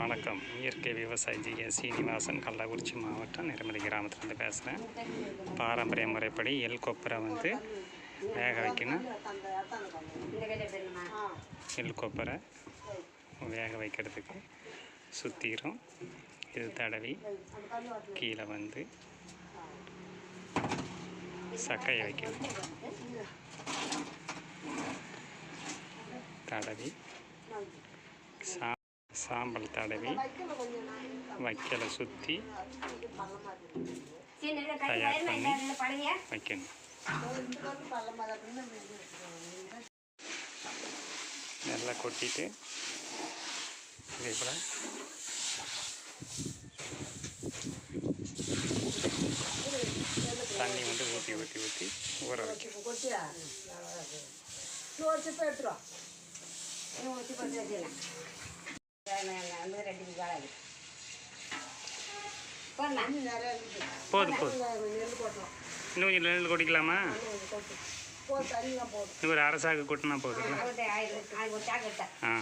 வணக்கம். இயற்கை விவசாயி ஜி. எஸ் சீனிவாசன் கள்ளக்குறிச்சி மாவட்டம் நிரமதி கிராமத்துலேருந்து பேசுகிறேன் பாரம்பரிய முறைப்படி எல் கொப்பரை வந்து வேக வைக்கணும். எல் கொப்பரை வேக வைக்கிறதுக்கு சுத்திரும். இது தடவி கீழே வந்து சக்கையை வைக்கணும். தடவி சா சாம்பல் தடவி வைக்கலை சுற்றி தயார் பண்ணி வைக்கணும். நல்லா கொட்டிட்டு இதே போல். தண்ணி வந்து ஊற்றி ஊற்றி ஊற்றி ஊற வைக்கணும். போதும் போதும் இன்னும் கொஞ்சம் நெல் கொட்டிக்கலாமா? இன்னும் ஒரு அரை சாக்கு கொட்டினா போதுங்களா ஆ.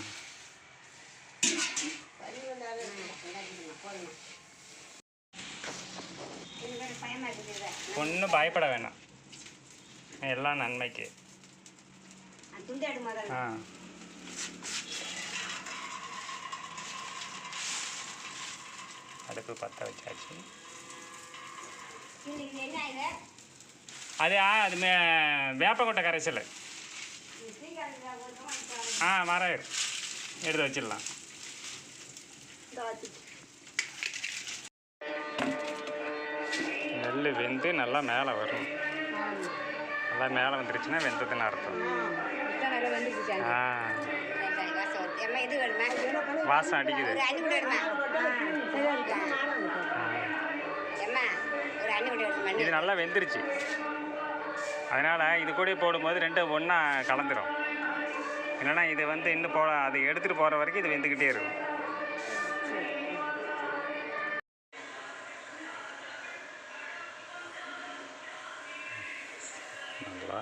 ஒன்றும் பயப்பட வேணாம். எல்லாம் நன்மைக்கு. ஆ. அடுப்பு பற்ற வச்சாச்சு. அது ஆ அது மே வேப்பக்கொட்டை கரைசல். ஆ மர எடுத்து வச்சிடலாம். நெல் வெந்து நல்லா மேலே வரும். நல்லா மேலே வந்துருச்சுன்னா வெந்ததுன்னு அர்த்தம். ஆ. இது வேணுமா? வாசம் அடிக்குது. ஒரு அண்ணி கூட வேணுமா? ஆ. ஏம்மா ஒரு அண்ணி கூட வேணுமா? இது நல்லா வெந்துருச்சு. அதனால் இது கூட போடும்போது ரெண்டும் ஒன்றா கலந்துரும். இல்லைன்னா இது வந்து இன்னும் போ அது எடுத்துகிட்டு போகிற வரைக்கும் இது வெந்துக்கிட்டே இருக்கும். நல்லா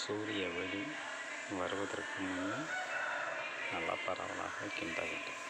சூரிய ஒளி வருவதற்கு முன்னே நல்லா பரவலாக கிண்ட வேண்டும்